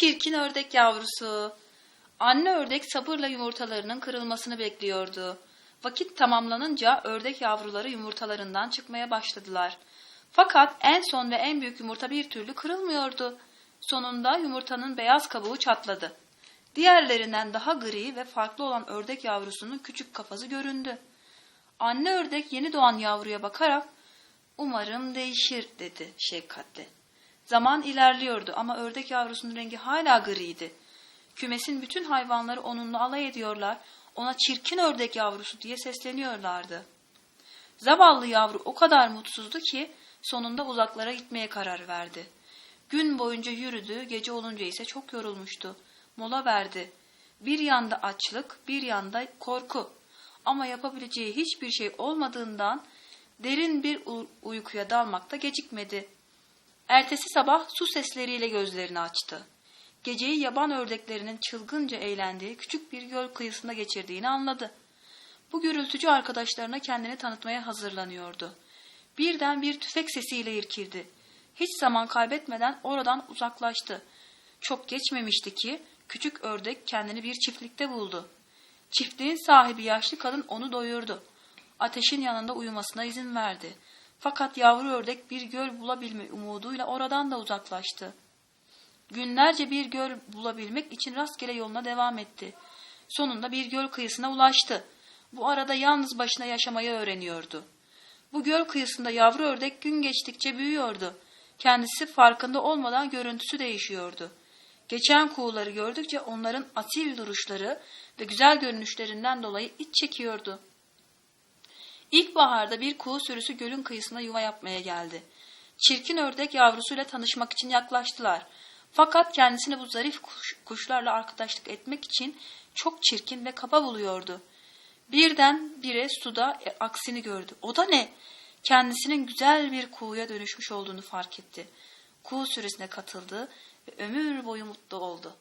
Çirkin ördek yavrusu. Anne ördek sabırla yumurtalarının kırılmasını bekliyordu. Vakit tamamlanınca ördek yavruları yumurtalarından çıkmaya başladılar. Fakat en son ve en büyük yumurta bir türlü kırılmıyordu. Sonunda yumurtanın beyaz kabuğu çatladı. Diğerlerinden daha gri ve farklı olan ördek yavrusunun küçük kafası göründü. Anne ördek yeni doğan yavruya bakarak umarım değişir dedi şefkatle. Zaman ilerliyordu ama ördek yavrusunun rengi hala griydi. Kümesin bütün hayvanları onunla alay ediyorlar, ona çirkin ördek yavrusu diye sesleniyorlardı. Zavallı yavru o kadar mutsuzdu ki sonunda uzaklara gitmeye karar verdi. Gün boyunca yürüdü, gece olunca ise çok yorulmuştu. Mola verdi. Bir yanda açlık, bir yanda korku. Ama yapabileceği hiçbir şey olmadığından derin bir uykuya dalmakta gecikmedi. Ertesi sabah su sesleriyle gözlerini açtı. Geceyi yaban ördeklerinin çılgınca eğlendiği küçük bir göl kıyısında geçirdiğini anladı. Bu gürültücü arkadaşlarına kendini tanıtmaya hazırlanıyordu. Birden bir tüfek sesiyle irkildi. Hiç zaman kaybetmeden oradan uzaklaştı. Çok geçmemişti ki küçük ördek kendini bir çiftlikte buldu. Çiftliğin sahibi yaşlı kadın onu doyurdu. Ateşin yanında uyumasına izin verdi. Fakat yavru ördek bir göl bulabilme umuduyla oradan da uzaklaştı. Günlerce bir göl bulabilmek için rastgele yoluna devam etti. Sonunda bir göl kıyısına ulaştı. Bu arada yalnız başına yaşamayı öğreniyordu. Bu göl kıyısında yavru ördek gün geçtikçe büyüyordu. Kendisi farkında olmadan görüntüsü değişiyordu. Geçen kuğuları gördükçe onların asil duruşları ve güzel görünüşlerinden dolayı iç çekiyordu. İlkbaharda bir kuğu sürüsü gölün kıyısına yuva yapmaya geldi. Çirkin ördek yavrusuyla tanışmak için yaklaştılar. Fakat kendisini bu zarif kuş- kuşlarla arkadaşlık etmek için çok çirkin ve kaba buluyordu. Birden bire suda e, aksini gördü. O da ne? Kendisinin güzel bir kuğuya dönüşmüş olduğunu fark etti. Kuğu sürüsüne katıldı ve ömür boyu mutlu oldu.